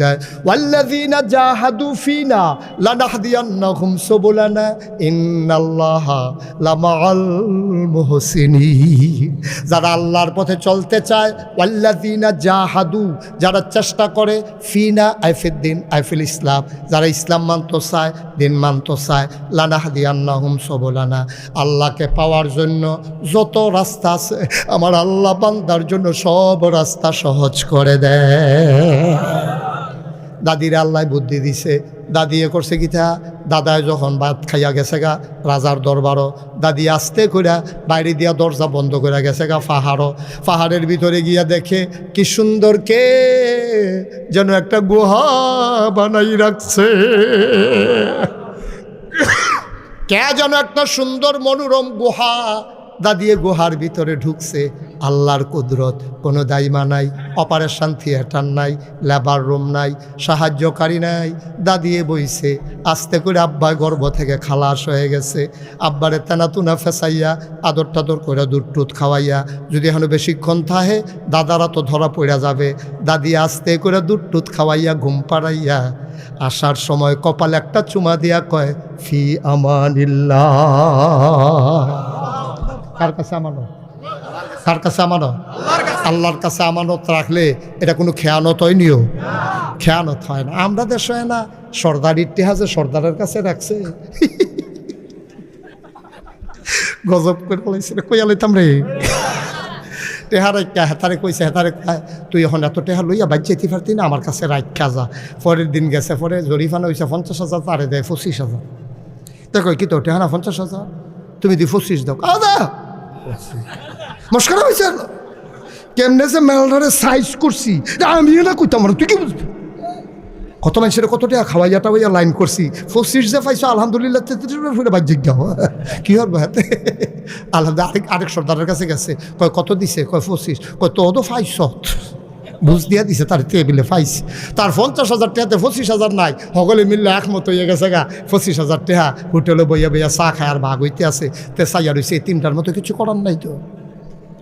দেয়। জাহাদু ফিনা যারা আল্লাহর পথে চলতে চায় জাহাদু, যারা চেষ্টা করে, ফিনা আইফিদ্দিন আইফিল ইসলাম। যারা ইসলাম মানতে চায়, দিন মানতে চায়, লানাহদিয়ান্নাহুম সুবুলানা। আল্লাহকে পাওয়ার জন্য যত রাস্তা আছে, আমার আল্লাহ বান্দার জন্য সব রাস্তা সহজ করে দেয়। দাদিরা আল্লাহ বুদ্ধি দিছে। দাদি এ করছে কিতা দাদায় যখন ভাত খাইয়া গেছে গা, রাজার দরবারও। দাদি আস্তে কইরা বাইরে দিয়া দরজা বন্ধ করে গেছে গা পাহাড়ও পাহাড়ের ভিতরে গিয়া দেখে, কি সুন্দর কে যেন একটা গুহা বানাই রাখছে। কে যেন একটা সুন্দর মনোরম গুহা দাদিয়ে গুহার ভিতরে ঢুকছে। আল্লাহর কুদরত, কোনো দাইমা নাই, অপারেশন থিয়েটার নাই, লেবার রুম নাই, সাহায্যকারী নাই, দাদিয়ে বইছে, আস্তে করে আব্বায় গর্ভ থেকে খালাস হয়ে গেছে, আব্বারে তেনাতুনা ফেসাইয়া, আদর টাদর করে দুধ টুধ খাওয়াইয়া, যদি এখন বেশিক্ষণ থাহে দাদারা তো ধরা পড়া যাবে, দাদি আস্তে করে দুধ টুধ খাওয়াইয়া ঘুম পাড়াইয়া, আসার সময় কপালে একটা চুমা দিয়া কয়, ফি আমানিল্লাহ। কার কাছে আমানত? কার কাছে আমানত? আল্লাহর কাছে আমানত রাখলে এটা কোনো খেয়ানত হয়নিও খেয়ানত হয় না। আমরা দেশ হয় না সর্দার ইতিহাসে সর্দারের কাছে রাখছে। গজব করে বলেছিল কইয়া লইতাম রে। টেহা রাখা হেতারে কইছে হেতারে কয়, তুই এখন এত টেহা লইয়া বাইর যেতে পারতি না আমার কাছে রাখা যা। পরের দিন গেছে পরে জরিফানা হয়েছে পঞ্চাশ হাজার তারে দেয় পঁচিশ হাজার। দেখো কি তো টেহা না পঞ্চাশ হাজার? তুমি দি পঁচিশ দাও আদা! মস্করা হয়েছে। কেমনে যে মেলটারে সাইজ করছি আমিও না কইতাম তুই কি বুঝবি? কত মানুষের কত টাকা খাওয়াইয়া টাওয়াইয়া লাইন করছি। পঁচিশ যে পাইছো, আলহামদুলিল্লাহ, তেত্রিশ বাহ্যিক যাও কি হল হাতে আলহামদুলিল্লাহ, আরেক আরেক সর্দারের কাছে গেছে। কয়, কত দিছে? কয়, পঁচিশ। কয়, তো তো পাইছ বুঝ দিয়া দিছে তার টেবিলে পাইছে। তার পঞ্চাশ হাজার টাকাতে পঁচিশ হাজার নাই। সকলে মিললে একমত হয়ে গেছে গা। পঁচিশ হাজার টাকা হোটেলে বইয়া বইয়া চা খায় আর ভাগ হইতে আছে। তে চাইয়া রয়েছে এই তিনটার মতো কিছু করার নাই তো।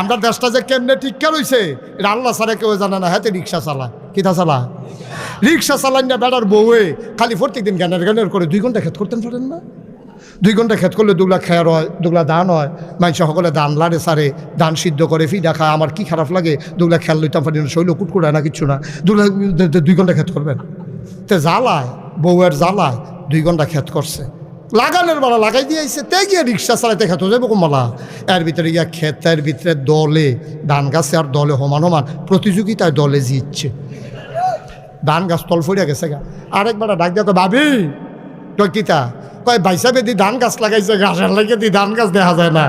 আমরা দেশটা যে কেমনে টিক্কা রয়েছে এটা আল্লাহ সারা কেউ জানে না। হাতে রিক্সা চালায়। কিতা চালা রিক্সা চালান না বেড়ার বউয়ে। খালি প্রত্যেক দিন গানের গানের করে দুই ঘণ্টা খেত করতেন পারেন না? দুই ঘণ্টা খেত করলে দুগলা খেয়ার হয়, দুগলা দান হয়। মানুষ সকলে দান লাড়ে সারে, দান সিদ্ধ করে ফিডা খায়। আমার কি খারাপ লাগে? দুগলা খেয়াল লইতাম পারি না, শৈল কুটকুড়ায় না কিচ্ছু না। দুগলা দুই ঘণ্টা খেত করবেন। তে জ্বালায়, বউয়ের জ্বালায়, দুই ঘণ্টা খেত করছে। লাগানোর বেলা লাগাই দিয়েছে তে গিয়ে রিক্সা চালাইতে খেতে যাব কমলা এর ভিতরে গিয়া ক্ষেতের ভিতরে দলে ধান গাছে আর দলে সমান সমান প্রতিযোগিতায় দলে জিতছে। ধান গাছ তল ফরিয়া গেছে গা। আরেকবার ডাক দিয়া কয় ভাবি তো কিতা? কয় বাইসা বেদি ধান গাছ লাগাইছে গাছের লাগে দি ধান গাছ দেখা যায় না।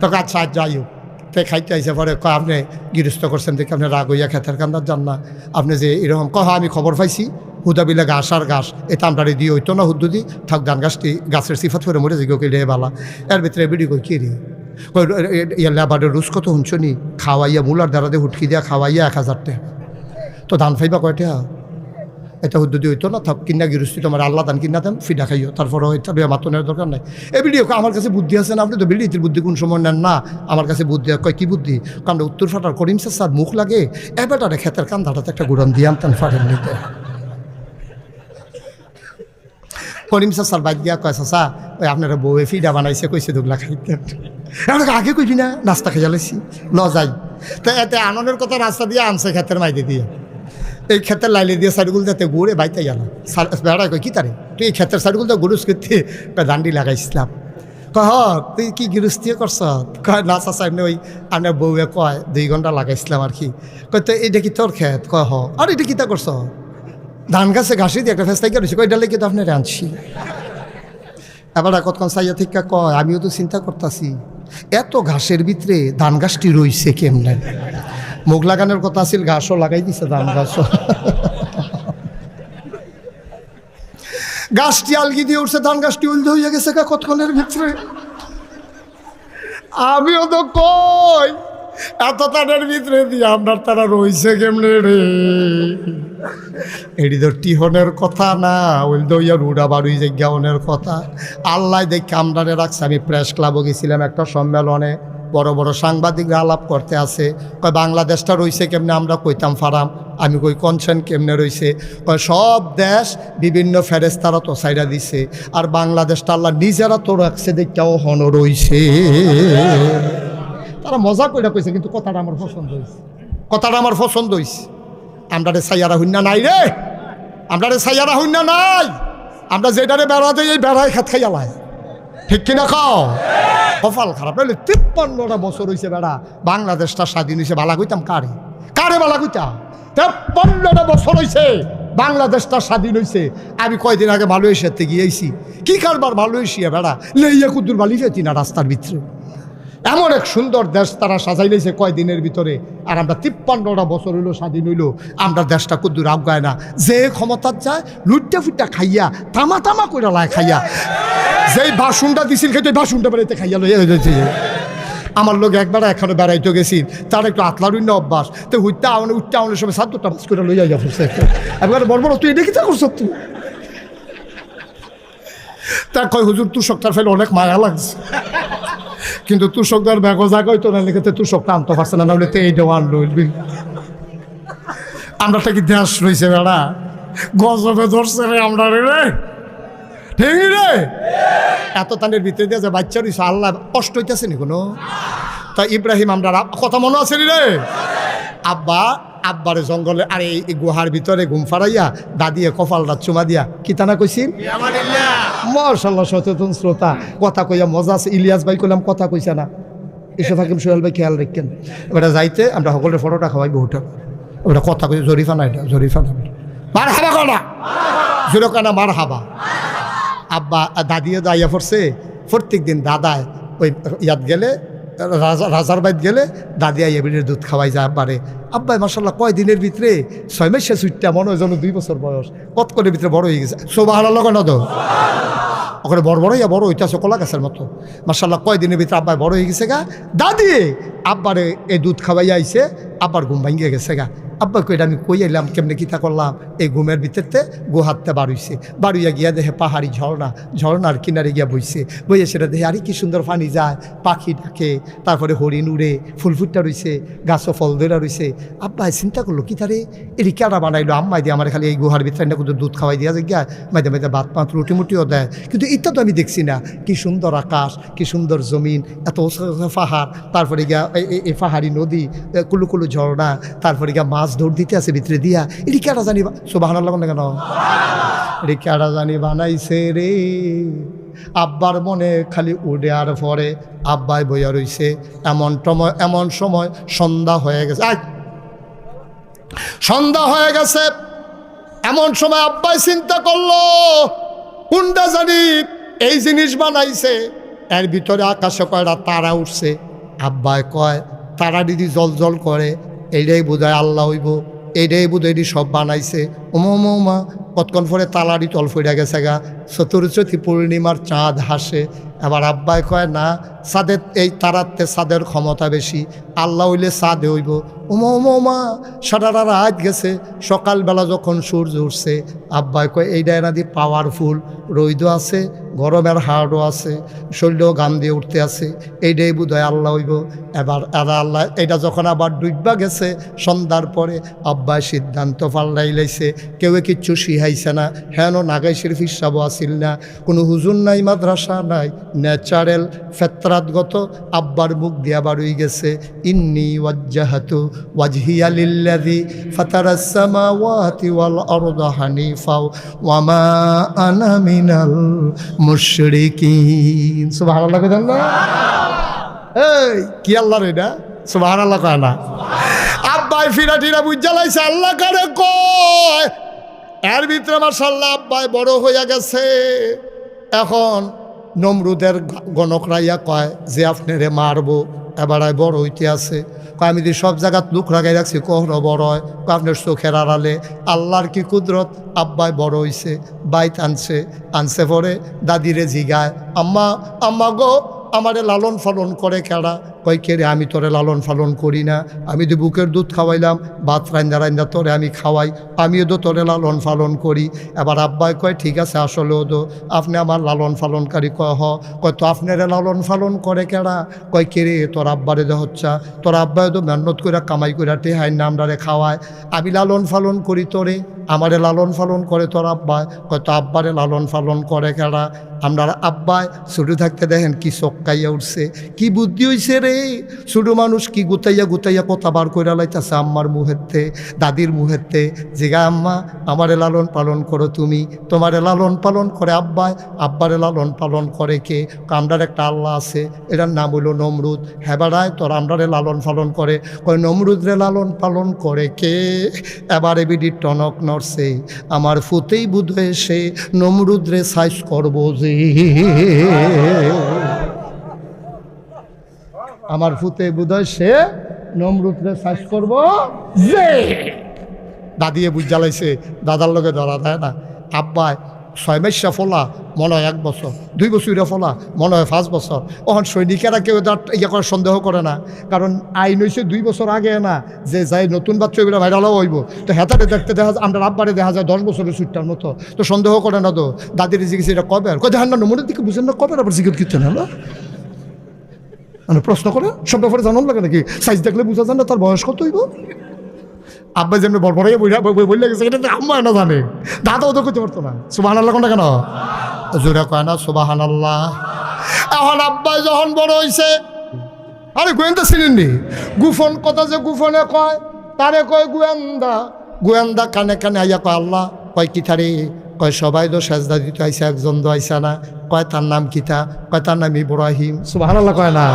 তোকে আচ্ছা যাই হোক। তে খাইতে আইসে পরে কয় আপনি গৃহস্থ করছেন দেখে আপনি রাগ হইয়া খেতের কান্দার যান না। আপনি যে এরকম কয় হ্যাঁ, আমি খবর পাইছি। হুদাবিলা ঘাস আর ঘাস, এ তামটারে দিয়ে হইতো না হুদ্দুদি থাক ধান গাছটি গাছের সিফাত করে মরে যাই কে রে বালা। এর ভিতরে বিড়ি কই কি রে? ইয়া লেবারের রুজ কত শুনছনি খাওয়াইয়া মূলার দ্বারা দিয়ে হুটকি দিয়া খাওয়াইয়া এক হাজার তো। ধান ফাইবা কয়টা? এটা হুদ্দুদি হইতো না, থাক কিনা গিরস্তি, তোমার আল্লাহ দান কিনা দেন, ফিডা খাইও, তারপরে হয়তো মাতনের দরকার নাই। এই ভিডিও আমার কাছে বুদ্ধি আছে না, আপনি তো বিড়িতির বুদ্ধি কোন সময় নেন না? আমার কাছে বুদ্ধি, কয়, কি বুদ্ধি? কারণ উত্তর ফাটার করিম স্যার মুখ লাগে, এ বেটারে ক্ষেতের কান্দাটাতে একটা গুড়ান দিয়ে আনতেন ফাটেন নিতে। করিম স্যার বাদ দিয়া, কয় চাচা ওই আপনারা বউয়ে ফিডা বানাইছে কইছে দুগলা খাইতেন এখন আগে কইবি না, নাস্তা খাইয়া লাইছি ল যাই তো, এতে আনন্দের কথা রাস্তা দিয়ে আনছে ক্ষেতের মাইদে দিয়ে। এই ক্ষেতের লাইলে দিয়ে সাইডগুলো যাতে ঘুরে বাইতে গেল বেড়ায় কই কি তারে তুই এই ক্ষেতের সাইডগুলো তো গুরুস করতে দান্ডি লাগাইছিলাম কহ তুই কি গৃহস্থী করছ কয়, না চাচা এমনি ওই আপনার বউয়ে কয়, দুই ঘণ্টা লাগাইছিলাম আর কি কয় তো এটা কি তোর ক্ষেত কয়, হ। আর এটা কিতা করছ ধান গাছে ঘাসি দিয়ে একটা ফেস্তাই রয়েছে। কয় ডালে কিন্তু আপনার আনছি। এবার কতক্ষণ সাইয়া থেকে কয়, আমিও তো চিন্তা করতেছি, এত ঘাসের ভিতরে ধান গাছটি রইছে কেমনে? মুখ লাগানোর কথা আছিল, ঘাসও লাগাই দিছে ধান গাছও। গাছটি আলগি দিয়ে উঠছে, ধান গাছটি উল্টে হয়ে গেছে কতক্ষণের ভিতরে? আমিও তো কই এত তাদের ভিতরে দিয়ে আপনার তারা রইছে কেমনে রে? এটি তো টিহনের কথা না, ওই তো ইয়া রুডা বাড়ি জায়গাওনের কথা। আল্লাহ দেখে আমদারে রাখছে, আমি প্রেস ক্লাবও গেছিলাম একটা সম্মেলনে, বড় বড় সাংবাদিকরা আলাপ করতে আছে কয় বাংলাদেশটা রইছে কেমনে, আমরা কইতাম ফারাম, আমি কই কনসেন কেমনে রইছে কয় সব দেশ বিভিন্ন ফেরেস্তারা তো সাইডা দিছে, আর বাংলাদেশটা আল্লাহ নিজেরা তো রাখছে দেখতেও হন রইছে। তারা মজা করে কইছে, কিন্তু কথাটা আমার পছন্দ হয়েছে কথাটা আমার পছন্দ হয়েছে আমরা রে সাইয়ারা হুন্না নাই রে। আমরা রে সাইয়ারা হুন্না নাই। আমরা যেটারে বেড়াতে এই বেড়ায় খাত খাইয়ালাই ঠিক কিনা খাও কপাল খারাপ। হইলে তিপ্পান্নটা বছর হয়েছে বেড়া, বাংলাদেশটা স্বাধীন হয়েছে ভালা কইতাম কারে? কারে বালা কইতাম? তেপ্পান্নটা বছর হয়েছে বাংলাদেশটা স্বাধীন হয়েছে আমি কয়দিন আগে ভালো মালয়েশিয়াতে গিয়েছি। কি কারবার ভালো মালয়েশিয়া বেড়া? লেইয়া বালি যেতি না রাস্তার ভিতরে। এমন এক সুন্দর দেশ তারা সাজাই লইছে কয়দিনের ভিতরে। আর আমরা তিপ্পান্নটা বছর হইল, স্বাধীন হইল, আমরা দেশটা কুদ্দুর আগায় না। যে ক্ষমতার যায় লুটটা ফুটটা খাইয়া, তামা তামা করে লাই খাইয়া। যেই বাসনটা দিছিল খেতে বাসনটা বেড়াইতে খাইয়া লইয়া আমার লোক একবার এখানে বেড়াইতে গেছি তার একটু আতলারুন্য অভ্যাস। তো উঠতে আওয়ানে উঠতে আওয়ানের সময় সাত দুটা করে লইয়া যাব একবার বড় বড়, তুই কি তা তুই? তা কয়, হুজুর তুষকটার ফেলে অনেক মায়া লাগছে। কিন্তু তুষকদার ব্যাগ জাগাই তো না লিখেতে তুষক টানতে পারছে না, নাহলে তো এইটাও লইলবি আমরা কি দেশ রয়েছে বেড়া? গজবে ধরছে রে আমরা রে ঠিক রে। এত তানের ভিতরে দিয়ে যে বাচ্চা রয়েছে আল্লাহ কষ্ট হইতেছে নি কোনো? তা ইব্রাহিম, আমরা কথা মনে আছে রে? আব্বা আব্বারে জঙ্গলে, আরে এই গুহার ভিতরে ঘুম ফারাইয়া দাদিয়ে কপালটা চুমা দিয়া, কি তানা কইছিল মার্শাল্লাহ সচেতন শ্রোতা। কথা কইয়া মজা আছে। ইলিয়াস ভাই কইলাম, কথা কইছে না। এসে থাকিম সোহেল ভাই, খেয়াল রাখেন। এবারে যাইতে, আমরা সকলের ফটোটা খাওয়াই বহুটা ওটা কথা কই জরিফা না এটা জরিফা না মার হাবা কনা জোরে কানা মার হাবা আব্বা দাদিও দাইয়া পড়ছে। প্রত্যেক দিন দাদায় ওই ইয়াত গেলে রাজা রাজার বাইত গেলে দাদি আইয়া দুধ খাওয়াই যা পারে। আব্বাই মাসাল্লাহ কয় দিনের ভিতরে ছয় মাসে সুইটটা মনে হয় যেন দুই বছর বয়স। কত করে ভিতরে বড় হয়ে গেছে? সোবাহ লগন তো? ওখানে বড় বড় ইয়া বড় ওইটা কলা গাছের মতো। মার্শাল্লাহ কয় দিনের ভিতরে আব্বাই বড় হয়ে গেছে গা? দাদি আব্বারে এই দুধ খাওয়াই আইছে, আব্বার ঘুম ভাঙিয়ে গেছে গা। আব্বা কইটা আমি কই এলাম কেমনে কিতা করলাম? এই ঘুমের ভিতরতে গুহাতে বাড়ুইছে। বাড়ুইয়া গিয়া দেখে পাহাড়ি ঝর্ণা, ঝর্ণার কিনারে গিয়া বইছে। বইয়ে সেটা দেখে আরে কি সুন্দর পানি যায়, পাখি ডাকে, তারপরে হরিণ উড়ে, ফুল ফুটটা রইছে, গাছও ফল ধরা রইছে। আব্বাই চিন্তা করল, কি তারে এটি কেডা বানাইলো? আম্মাই দিয়ে আমার খালি এই গুহার ভিতরে না কিন্তু দুধ খাওয়াই দিয়া গিয়া মাঝে মাঝে ভাত পাত, রুটি মুটিও দেয়। কিন্তু এটা তো আমি দেখছি না। কি সুন্দর আকাশ, কি সুন্দর জমিন, এত পাহাড়, তারপরে গিয়া এই পাহাড়ি নদী কুলু কুলু ঝর্ণা, তারপরে গিয়া মাছ ধর দিতে আছে, ভিতরে দিয়া, এটি কেডা জানি সুবাহ না কেন? এটি কেডা জানি বানাইছে রে? আব্বার মনে খালি উড়ে আর পরে আব্বাই বইয়া রইছে। এমন সময় এমন সময় সন্ধ্যা হয়ে গেছে। সন্ধ্যা হয়ে গেছে। এমন সময় আব্বাই চিন্তা করল, কোনটা জানি এই জিনিস বানাইছে। এর ভিতরে আকাশে কয়টা তারা উঠছে। আব্বাই কয়, তারা দিদি জল জল করে এইটাই বোধহয় আল্লাহ হইব এইটাই বোধহয় এটি সব বানাইছে। ওমা ওমা কতক্ষণ পরে তালারি তল ফিরে গেছে গা। চতুর্থী পূর্ণিমার চাঁদ হাসে। এবার আব্বাই কয়, না, সাদের এই তারাতে সাদের ক্ষমতা বেশি। আল্লাহ হইলে সাদে হইব। উমা উমা উমা সারা রাত গেছে। সকালবেলা যখন সূর্য উঠছে, আব্বাই কয় এইটা এনাদি পাওয়ারফুল রৈদ আছে, গরমের হাড়ও আছে, শরীরেও গান দিয়ে উঠতে আছে। এইটাই বোধ আল্লাহ হইব। এবার এরা আল্লাহ এটা যখন আবার ডুববা গেছে, সন্ধ্যার পরে আব্বাই সিদ্ধান্ত পাল্লাই লাইছে। কেউ কিচ্ছু শিহাইছে না। হেন নাগাই শরীফ হিসাবও আসিল না। কোনো হুজুর নাই, মাদ্রাসা নাই, ন্যাচারাল ফেতরাতগত আব্বার মুখ দিয়া বাড়ুই গেছে। ইন্নি ওয়াজ্জাহাতু ওয়াজহিয়া লিল্লাযী ফাতারাস সামাওয়াতি ওয়াল আরদা হানিফা ওয়া মা আনা মিনাল মুশরিকিন। সুবহানাল্লাহ কইতেন না? এই, কি আল্লাহ রে না সুবহানাল্লাহ কয় না। আব্বাই ফিরা টিরা বুঝা লাইছে আল্লাহ কারে কয়? এর ভিতরে মার্শাল্লাহ আব্বাই বড় হইয়া গেছে। এখন নমরুদের গণকরাইয়া কয় যে আপনারে মারবো, এবার বড় হইতে আছে। কয়, আমি যদি সব জায়গাত লুক লাগাই রাখছি, কখনো বড় হয়? কয়, আপনার চোখের আড়ালে আল্লাহর কি কুদরত? আব্বাই বড় হইছে, বাইত আনছে আনছে পরে দাদিরে জিগায়, আম্মা আম্মা গো, আমারে লালন পালন করে কেডা? কয়, কে রে, আমি তোরে লালন পালন করি না। আমি তো বুকের দুধ খাওয়াইলাম ভাত রান্দা রান্দা তোরে আমি খাওয়াই। আমিও তো তোরে লালন পালন করি। এবার আব্বাই কয়, ঠিক আছে আসলেও তো আপনি আমার লালন পালনকারী কয় হ। কয়, তো আপনারে লালন পালন করে কেডা? কয়, কে রে, তোর আব্বারে দে হচ্ছা। তোর আব্বাই তো মেহনত করে কামাই করে টেহাই নামডারে খাওয়ায়। আমি লালন পালন করি তোরে, আমারে লালন পালন করে তোর আব্বাই। কয়, তো আব্বারে লালন পালন করে কেডা? আমরা আব্বাই ছোটো থাকতে দেখেন কি চক্কাইয়া উঠছে। কি বুদ্ধি হইছে রে? ছোটো মানুষ কি গুতাইয়া গুতাইয়া কথা বার করে লাইতেছে আম্মার মুহেরতে, দাদির মুহেরতে? জিগা আম্মা, আমারে লালন পালন করো তুমি। তোমারে লালন পালন করে আব্বাই আব্বারে লালন পালন করে কে? আমরার একটা আল্লাহ আছে এটার নাম হইল নমরুদ। হেবারায় তোর আমরারে লালন পালন করে। কয়, নমরুদরে লালন পালন করে কে? এবারে বিডি টনক নরসে আমার ফুতেই বুধ হয়ে সে নমরুদরে সাইজ করব যে। আমার ফুতে বুধয় সে নমরুদরে সাইজ করব যে। দাদিয়ে বুঝ জ্বালাইছে, দাদার লগে ধরা দেয় না। আব্বায় ছয় মাসা ফলা, মনে হয় এক বছর। দুই বছর ফলা, মনে হয় পাঁচ বছর। ওখান সৈনিকেরা কেউ তার ইয়ে করার সন্দেহ করে না। কারণ আইন হয়েছে দুই বছর আগে না, যে যাই নতুন বাচ্চা এগুলো ভাইরালও হইব। তো হেতারে দেখতে দেখা যায়, আমরা আব্বারে দেখা যায় দশ বছরের সুটটার মতো। তো সন্দেহ করে না তো। দাদির জিজ্ঞেস, এটা কবে? আর দেখেন না, নমনের দিকে বুঝেন না, কবে আবার জিজ্ঞেস কিনতে না মানে প্রশ্ন করে, সব ব্যাপারে জানান লাগে নাকি? সাইজ দেখলে বোঝা যায় না, তার বয়স কত হইব? আব্বা যেমনি বড় বড় বললে গেছে, এটা আম্মা না জানে। দাদাও তো করতে পারতো না। সুবাহান আল্লাহ কোনটা কেন? জোরে কয় না সুবাহান আল্লাহ এখন আব্বা যখন বড় হয়েছে আরে গোয়েন্দা চিনেননি গুফন কথা যে গুফনে কয়, তারে কয়, গোয়েন্দা। গোয়েন্দা কানে কানে আইয়া কয়, আল্লাহ, কয় কি থারে কয় সবাই তো সেজদা দিতে আইসা একজন তো আইসা না। কয় তার নাম কিতা কয় তার নাম ইব্রাহিম। সুবাহ কয় না।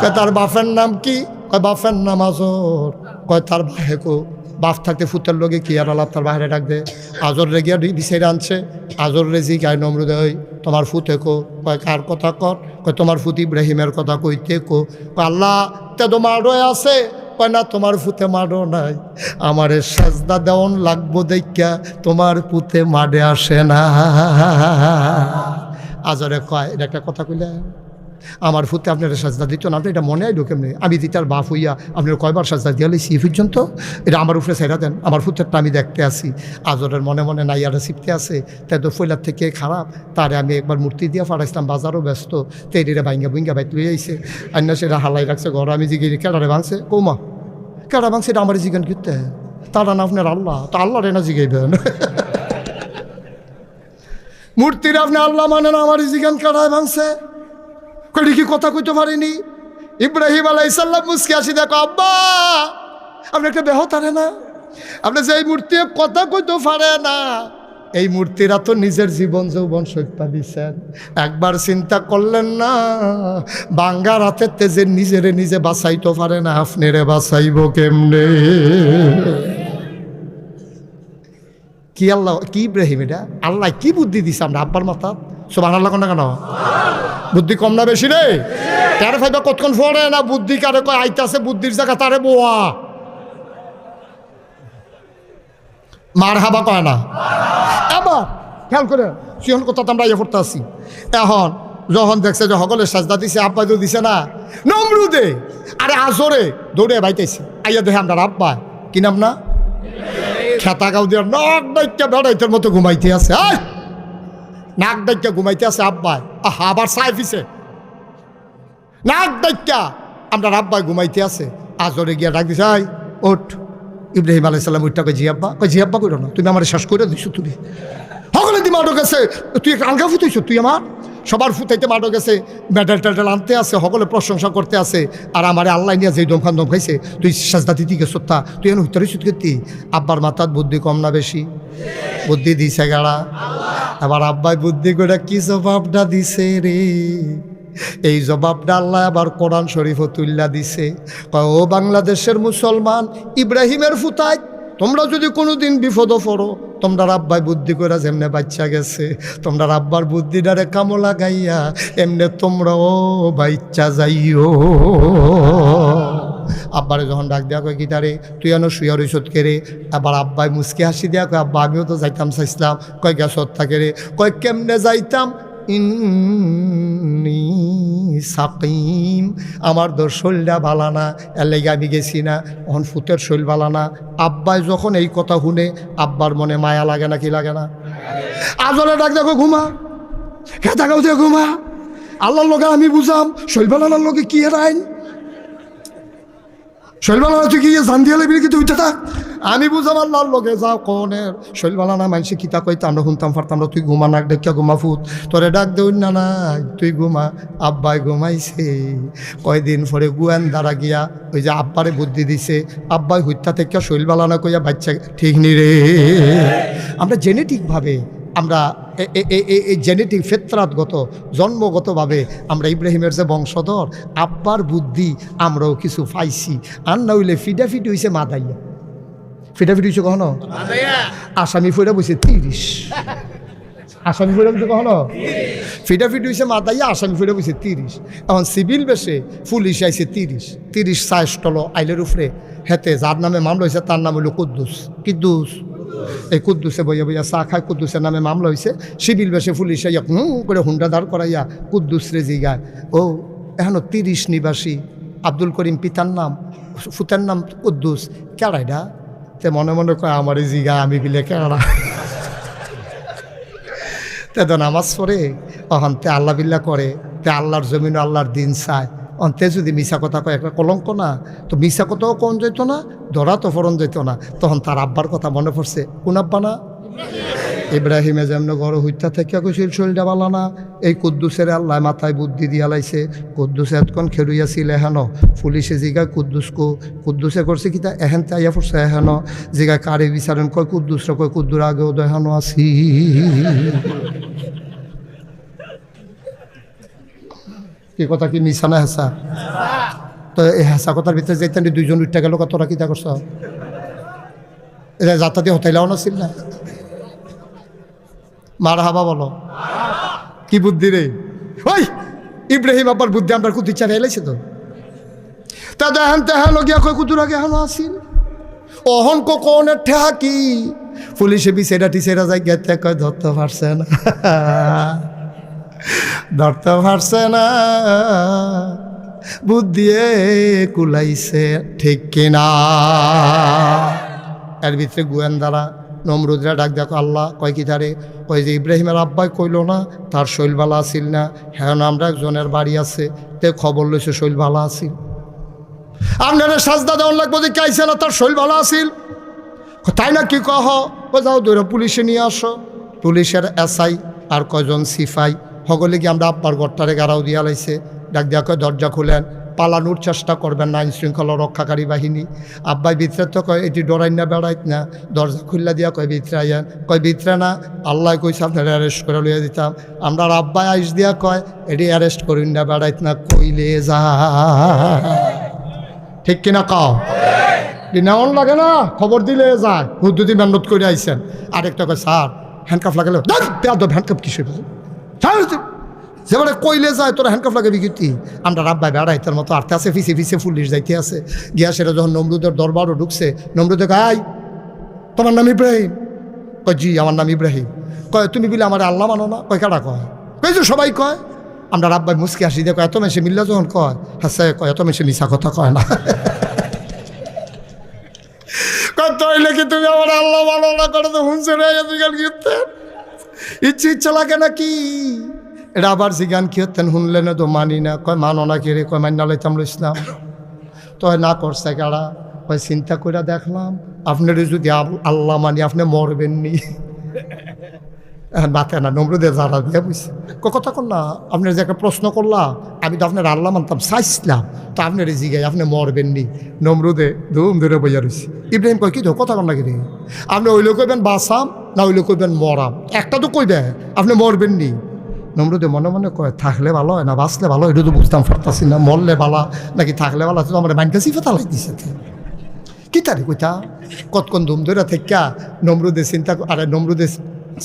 কয় তার বাপের নাম কি? কয় বাপের নাম আজর। কয় তার ভাইকো বাপ থাকতে ফুতের লোকে কি আর আল্লাহ তার বাইরে ডাক দে? আজর রে গিয়া বিচারে আনছে। আজর রে জি গায় নমরুদে ওই তোমার ফুতে কো। কয় কার কথা কর? কয় তোমার ফুত ইব্রাহিমের কথা কইতে কো। কয় আল্লাহ তে তো মাডো আছে। কয় না, তোমার ফুতে মাডো নাই। আমারে সাজদা দেওয়ন লাগবো দেখা তোমার পুতে মাডে আসে না। আজরে কয়, এটা একটা কথা কইলে? আমার ফুতে আপনার সাজদা দিত না আপনি এটা মনে আইলো কেমনি আমি দিতার বাপ হইয়া আপনার কয়বার সাজদা দিয়ে লইছি এই পর্যন্ত এটা আমার উপরে সেরা দেন। আমার ফুতেরটা আমি দেখতে আসি। আজরের মনে মনে নাই, আর শিখতে আছে। তাই তো ফইলার থেকে খারাপ। তারে আমি একবার মূর্তি দিয়ে ফাড়াইছিলাম বাজারও ব্যস্ত। তেরিরে ভাঙ্গা ভুঙ্গা বাইত লই আইছে। অন্য সেটা হালাই রাখছে, ঘর আমি জিগিরি কেডারে ভাঙছে? কৌমা, কেডা ভাঙছে এটা আমার জিগান কিনতে তারা না আপনার আল্লাহ, তা আল্লাহ রে না জিগাইবেন? মূর্তির আপনি আল্লাহ মানে না আমার জিগান কেডায় ভাঙছে? কই কি কথা কইতে পারিনি। ইব্রাহিম আলাইসাল্লাম মুসকে আসি দেখো আব্বা, আপনি একটা বেহতারে না। আপনি যে এই মূর্তি কথা কইতে পারে না, এই মূর্তিরা তো নিজের জীবন যৌবন সত্যা দিচ্ছেন একবার চিন্তা করলেন না বাঙ্গার হাতের তেজে নিজেরে নিজে বাঁচাইতে পারে না আপনারে বাঁচাইব কেমনে? কি আল্লাহ, কি ইব্রাহিম এটা? আল্লাহ কি বুদ্ধি দিছে আমরা, আব্বার মাথা? সোবান আল্লাহ কোন কেন? বুদ্ধি কম না বেশি রে? তারে ফাইবা কতক্ষণ ফোরে না বুদ্ধি কারে কয়, আইতাছে বুদ্ধির জায়গা তারে বোয়া। মার হাবা কয় না? এবার খেয়াল করে, সিহন কথা আমরা ইয়ে করতে আসি এখন যখন দেখছে যে সকলে সাজদা দিছে আব্বা তো দিছে না, নমরুদে, আরে আসরে দৌড়ে বাইতেছে। আইয়া দেখে আমরা, আব্বা, কি নাম না? খেতা গাও দিয়ে নক ডাইকা বেড়াইতের মতো ঘুমাইতে আছে নাক ডাইকা ঘুমাইতে আছে আব্বাই আহা, আবার সাই ফিসে নাক ডাইকা, আমরা আব্বাই ঘুমাইতে আছে। আজরে গিয়া ডাক দিছে আই ওঠ। ইব্রাহিম আলাইসাল্লাম উঠটা কই জি আব্বা কই জি আব্বা কইর না, তুমি আমার শেষ করে দিছো তুমি। সকলে দি মাটো গেছে তুই একটা আলগা ফুটাইছ, তুই আমার? সবার ফুটাইতে মাটো গেছে, মেডেল টেডেল আনতে আছে, সকলে প্রশংসা করতে আছে। আর আমার আল্লাহ নিয়ে যে দমখান দম খাইছে তুই সাজদা দিতে গেছ তা তুই এখন উত্তরে সুত করতি আব্বার মাথার বুদ্ধি কম না বেশি। বুদ্ধি দিছে গাড়া। আবার আব্বাই বুদ্ধি করে, কি জবাবটা দিছে রে? এই জবাবটা আল্লাহ আবার কোরআন শরীফও তুল্লা দিছে। ও বাংলাদেশের মুসলমান, ইব্রাহিমের ফুতায় তোমরা যদি কোনো দিন বিপদ পড়ো, তোমরা আব্বাই বুদ্ধি করে যেমনে বাচ্চা গেছে, তোমরা আব্বার বুদ্ধিটারে কামো লাগাইয়া, এমনে তোমরাও বাচ্চা যাইও। আব্বারে যখন ডাক দেওয়া কয় গিটারে তুই এনো শুয়া রইসত কেরে আবার আব্বাই মুসকে হাসি দেওয়া কয়, আব্বা, আমিও তো যাইতাম, চাইছিলাম। কয় গ্যাসত থাকে রে। কয়, কেমনে যাইতাম? ইন্নি সাকিম। আমার দোর শৈলটা বালানা এর আমি গেছি না। অহন ফুতের শৈল বালানা আব্বাই যখন এই কথা শুনে, আব্বার মনে মায়া লাগে না কি লাগে না? আজলে ডাক দেখো ঘুমা। খেতা গাও ঘুমা। আল্লাহর লগে আমি বুঝাম, শৈল বালানার লগে কি এর আইন? শৈলবালা তুই কি? জান দিয়ে লাগবি কি তুই থাক। আমি বুঝাম আল্লাহর লোকে যাও কনের শৈলবালা না মানসি কিতা কইতে? আমরা শুনতাম পারতাম তুই ঘুমা, নাক ডেকিয়া ঘুমা ফুট তোরে ডাক দেউন না নাই, তুই ঘুমা। আব্বাই ঘুমাইছে। কয়দিন পরে গুয়ান দ্বারা গিয়া ওই যে আব্বারে বুদ্ধি দিছে। আব্বাই হত্যা থেকে শৈলবালা না কইয়া বাচ্চা, ঠিক নি রে। আমরা জেনেটিকভাবে আমরা এই জেনেটিক ফেতরাতগত জন্মগতভাবে আমরা ইব্রাহিমের যে বংশধর আব্বার বুদ্ধি আমরাও কিছু পাইছি। আর না হইলে ফিডাফিডি হইছে মাদাইয়া। ফিডাফিট হইছে কখনো? আসামি ফইরা বসে তিরিশ। আসামি ফিরে বসে কখনো? ফিডাফিট হইছে মাদাইয়া আসামি ফিরে বসে তিরিশ। এখন সিভিল বেশে পুলিশ আইছে তিরিশ। তিরিশ টলো আইলের উপরে হেতে যার নামে মামলা হয়েছে তার নাম হইল কুদ্দুস। কিদ্দুস। এই কুদ্দুসে বইয়া বইয়া চা খায় কুদ্দুসের নামে মামলা হয়েছে সিভিল বেশে পুলিশ আইয়া হুম করে হুন্ডা দাঁড় করাইয়া কুদ্দুস রে জিগায়। ও, এখনও তিরিশ নিবাসী। আব্দুল করিম পিতার নাম ফুতের নাম কুদ্দুস। কেড়াইডা তে মনে মনে কয়, আমার এই জিগা আমি বিলে কেড়া। তে নামাজ পড়ে তখন তে আল্লাহ বিল্লা করে, তে আল্লাহর জমিন আল্লাহর দিন চায়। অন্তে যদি মিশা কথা কয় একটা কলঙ্ক না, তো মিশা কথাও কম যেত না ধরা তো ফরন যেত না। তখন তার আব্বার কথা মনে পড়ছে। কোন আব্বা না? ইব্রাহিমে যেমন গড় হইতা থেকে কইছিল শরীরটা বালা না। এই কুদ্দুসের আল্লাহ মাথায় বুদ্ধি দিয়া লাইছে। কুদ্দুসে এতক্ষণ খেলুইয়াছিল এহেন। পুলিশে জিগায় কুদ্দুসকো কুদ্দুসে করছে কি তা? এহেন তাইয়া পড়ছে এহেন। জিগায়, কারে বিচারেন কয় কুদ্দুসরা কয় কুদ্দুর আগেও দেখানো আছি? কি কথা কি মিশা না হেসা তো এই হেসা কথার ভিতরে যাইতেন দুইজন উঠতে গেল তোরা কিতা করছ এটা যাত্রা দিয়ে হতাইলাও না ছিল না? মার হাবা বলো। কি বুদ্ধি রে ওই ইব্রাহিম আব্বার বুদ্ধি আমরা কুতি চারে এলাইছে তো। তা দেখান তেহান গিয়া কয় কুতুর আগে হানো আসিল অহন কোনের ঠেহা কি? পুলিশে বিছেরা টিছেরা যাই গেতে কয় ধরতে পারছে না? ধরতে পারছে না। বুদ্ধিয়ে কুলাইছে ঠিক কিনা। এর ভিতরে গোয়েন্দারা নমরুদরা ডাক দেখো, আল্লাহ কয় কি তারে? কয় যে ইব্রাহিমের আব্বাই কইল না, তার শৈলবালা আসিল না। হ্যাঁ আমরা একজনের বাড়ি আছে, তে খবর লইছে শৈলবালা আসিল আপনারা সাজদা দেওয়ার লাগবো যে কাইছে না, তার শৈল ভালো আসিল তাই না কি কহ? যাও ধরে পুলিশে নিয়ে আসো। পুলিশের এসআই আর কজন সিফাই সকলে কি আমরা আব্বার গড়টারে গাড়াও দিয়া লাইছে? ডাক দিয়া কয়, দরজা খুলেন। পালানোর চেষ্টা করবেন না আইন শৃঙ্খলা রক্ষাকারী বাহিনী। আব্বাই ভিতরে তো কয়, এটি ডরাই না বেড়াইত না। দরজা খুললা দিয়া কয় ভিতরে আইয়ান কয় ভিতরে না, আল্লাহ কইছে, আপনার অ্যারেস্ট করে লইয়া দিতাম। আমরা আব্বাই আইস দিয়া কয়, এটি অ্যারেস্ট করিন না বেড়াইত না, কইলে যা। ঠিক কিনা কাও? নেওয়ান লাগে না, খবর দিলে যায়। হুদ্দুদি মেহনত করে আইসেন আরেকটা কয়, স্যার হ্যান্ডকাফ লাগালে বেয়াদব হ্যান্ডকাফ কিসের? যেবারে কইলে যায়, তোরা হ্যান্ডকাফ লাগাবি কিন্তু আমরা রাব্বাই বেড়াইতার মতো আর্থে আছে, ফিসে ফিসে পুলিশ যাইতে আছে। গিয়া সেটা যখন নমরুদের দরবারও ঢুকছে, নমরুদে গাই তোমার নাম ইব্রাহিম? কয়, জি, আমার নাম ইব্রাহিম। কয়, তুমি বলে আমার আল্লাহ মানো না? কয় কাটা কয়? কই যে সবাই কয়। আমরা রাব্বাই মুসকে আসি দেখো এত মেশে মিল্লা যখন কয়? হ্যাঁ কয়, এত মেশে মিশা কথা কয় না। কত হইলে কি তুমি আমার আল্লাহ মানো না? করে তো হুঁসে রয়ে গেছে ইচ্ছে ইচ্ছা লাগে নাকি? এটা আবার জিগান কি হতেন শুনলে না তো মানি না। কয়, মানো না কে রে? কয় মান্য লাইতাম ইসলাম। তো না করছে কারা কয়, চিন্তা করে দেখলাম, আপনার যদি আল্লাহ মানি, আপনি মরবেননি। বাতে না নমরুদে যারা দিয়ে বুঝছে কথা কর না আপনার যে একটা প্রশ্ন করলাম আমি তো আপনার আল্লাহ মানতাম, চাইছিলাম, তো আপনার জিগাই আপনি মরবেননি নমরুদে ধুম ধরে বইয়া রয়েছে ইব্রাহিম কয়, কি তো, কথা না কি? আপনি ওইলে কইবেন বাসাম না ওইলে কইবেন মরাম। একটা তো কইবে, আপনি মরবেননি নমরুদে মনে মনে কয়, থাকলে ভালো হয় না, বাঁচলে ভালো এটা তো বুঝতাম পারতাছি না, মরলে ভালো, নাকি থাকলে ভালো তো আমার মাইন্ডটা সিফে তালাই দিছে তো। কি তারি কইতা কতক্ষণ ধুম ধরে থেকা নমরুদে চিন্তা আরে নমরুদে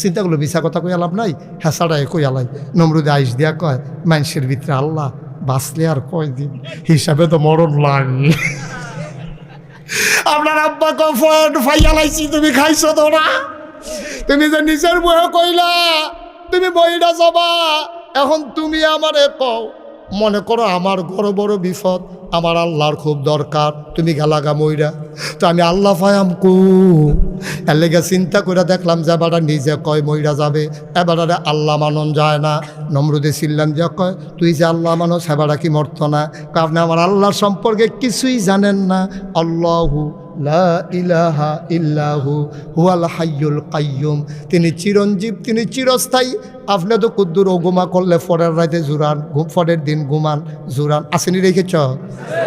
চিন্তা করল কথা কই আলাপ নাই হেসাড়াই কই আলাই। নমরুদে আইস দিয়া কয় মানুষের ভিতরে আল্লাহ বাঁচলে আর কয় দিন হিসাবে তো মরণ লাগে আপনার আব্বা কফন ফাইয়ালাইছি তুমি খাইছো তো না? তুমি যে নিজের বয়ে কইলা, তুমি বইটা যাবা। এখন তুমি আমারে কও। মনে করো আমার বড় বড় বিপদ, আমার আল্লাহর খুব দরকার। তুমি গেলাগা মইরা। তো আমি আল্লাহ ফায়াম কু। এর লেগে চিন্তা করে দেখলাম যে এবারটা নিজে কয় মইরা যাবে। এবারে আল্লাহ মানন যায় না। নমরুদে চিল্লাম যে কয়, তুই যে আল্লাহ মানো সেবারা কি মর্ত না? কারণ আমার আল্লাহর সম্পর্কে কিছুই জানেন না। আল্লাহু লা ইলাহা ইল্লাহু, হুয়াল হাইয়ুল কাইয়ুম। তিনি চিরঞ্জীব, তিনি চিরস্থায়ী। আপনি তো কুদ্দুর ও গুমা করলে ফরের রাতে জুরান ফরের দিন ঘুমান, জুরান। আসেনি রেখেছ?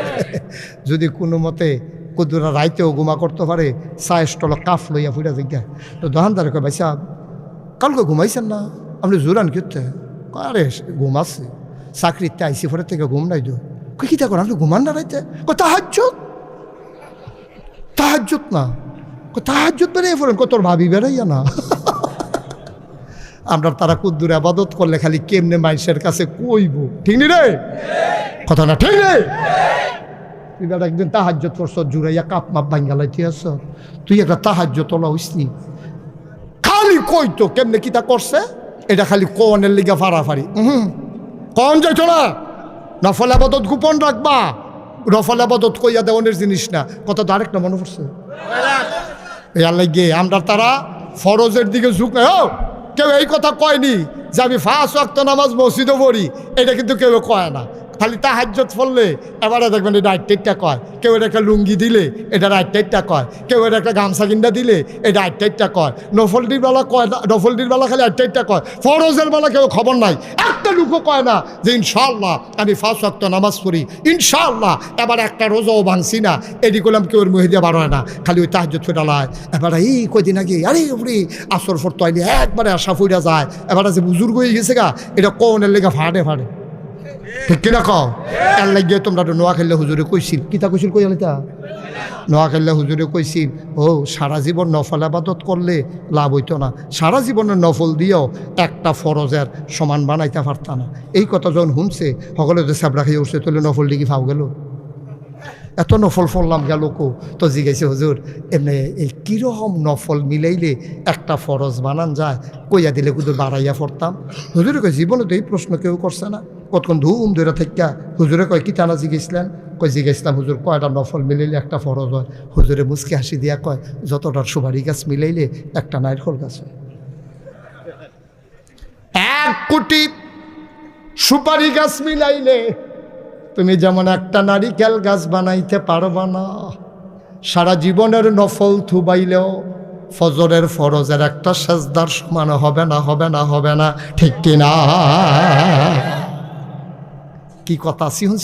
যদি কোনো মতে কুদ্দুরা রাইতেও গুমা করতে পারে, সায়েস্টল কাফ লইয়া ফুটা জিজ্ঞা তো দোকানদারে কয়, ভাই সাহেব, কালকে ঘুমাইছেন না? আপনি জুরান কিনতে আরে ঘুমাচ্ছে চাকরিতে আইসি ফরের থেকে ঘুম নাই দো কই কিতা করেন? আপনি ঘুমান না রাইতে? কথা তাহাজ্জুদ। তাহাজ্জুদ না। তাহাজ্জুদ বেড়ে ফোরেন। কত ভাবি বেড়াইয়া না। আমরা তারা কুদ্দুর আবাদত করলে খালি কেমনে মানুষের কাছে কইব? ঠিক নি রে? কথা না, ঠিক রে তুই বেটা একদিন তাহাজ্জত করছ, জুড়াইয়া কাপ মাপ ভাঙ্গালাইতে আস তুই একটা তাহাজ্য তোলা হইসনি খালি কইতো কেমনে কিতা করছে? এটা খালি কনের লিগে ফাড়াফাড়ি। হুম কন যাইতো না? নফল আবাদত গোপন রাখবা। নফল আবাদত কইয়া দেওয়ানের জিনিস না। কত ডাইরেক্ট না মনে পড়ছে। এই আল্লাহ গিয়ে আমরা তারা ফরজের দিকে ঝুঁক কেউ এই কথা কয়নি যে আমি ফাঁস ওয়াক্ত নামাজ মসজিদও পড়ি। এটা কিন্তু কেউ কয় না। খালি তাহাজ্জত পড়লে এবারে দেখবেন এটা আটটা কয়। কেউ এটা একটা লুঙ্গি দিলে, এটা আটটা কয়। কেউ এটা একটা গামছা কিনটা দিলে এটা আটটা কয়। নফলটির বেলা কয় না, নফলটির বেলা খালি আটটা কয়। ফরজের বেলা কেউ খবর নাই। একটা লুকও কয় না যে ইনশাল্লাহ আমি ফার্স্ট ওয়াক্ত নামাজ পড়ি। ইনশাল্লাহ এবার একটা রোজাও ভাঙছি না। এটি করলাম কেউ ওর মুহে দিয়ে বার হয় না। খালি ওই তাহাজ্জত ফেটালায় এবার এই কদিন আগে, আরে উড়ি আসর ফর তৈলি একবারে আশা ফুইরা যায়। এবার যে বুজুর্গ হয়ে গেছে গা। এটা কোনের লেগে ফাটে ফাটে। ঠিক কিনা কও? এর লাগিয়ে তোমরা নোয়া খেললে হুজুরে কইছিল। কিতা কইছিল কই আলিতা নোয়া খেললে হুজুরে কইছিল, ও, সারা জীবন নফল আবাদত করলে লাভ হইতো না। সারা জীবনের নফল দিয়েও একটা ফরজের সমান বানাইতে পারতা না। এই কথা যখন শুনছে সকলে তো সাবরা খেয়ে উঠছে তাহলে নফল দিকে ফাও গেল। এত নফল ফললাম গেল কো? তো জিজ্ঞাসা হুজুর, এমনি এই কীরকম নফল মিলাইলে একটা ফরজ বানান যায়? কইয়া দিলে কুদুর বাড়াইয়া পড়তাম? হুজুরে জীবনে তো এই প্রশ্ন কেউ করছে না। কতক্ষণ ধুম ধরে থাকা হুজুরে কয়, কি টানা জিজ্ঞেসলেন কয় জিজ্ঞেসলাম হুজুর, কয়টা নফল মিলাইলে একটা ফরজ হয়? হুজুরে মুসকে হাসি দিয়া কয় যতটা সুপারি গাছ মিলাইলে একটা নারকল গাছ হয়। এক কোটি সুপারি গাছ মিলাইলে তুমি যেমন একটা নারিকেল গাছ বানাইতে পারবা না, সারা জীবনের নফল থুবাইলেও ফজরের ফরজের একটা সেজদার সমান হবে না হবে না হবে না, ঠিক কিনা? কি কথা সিহন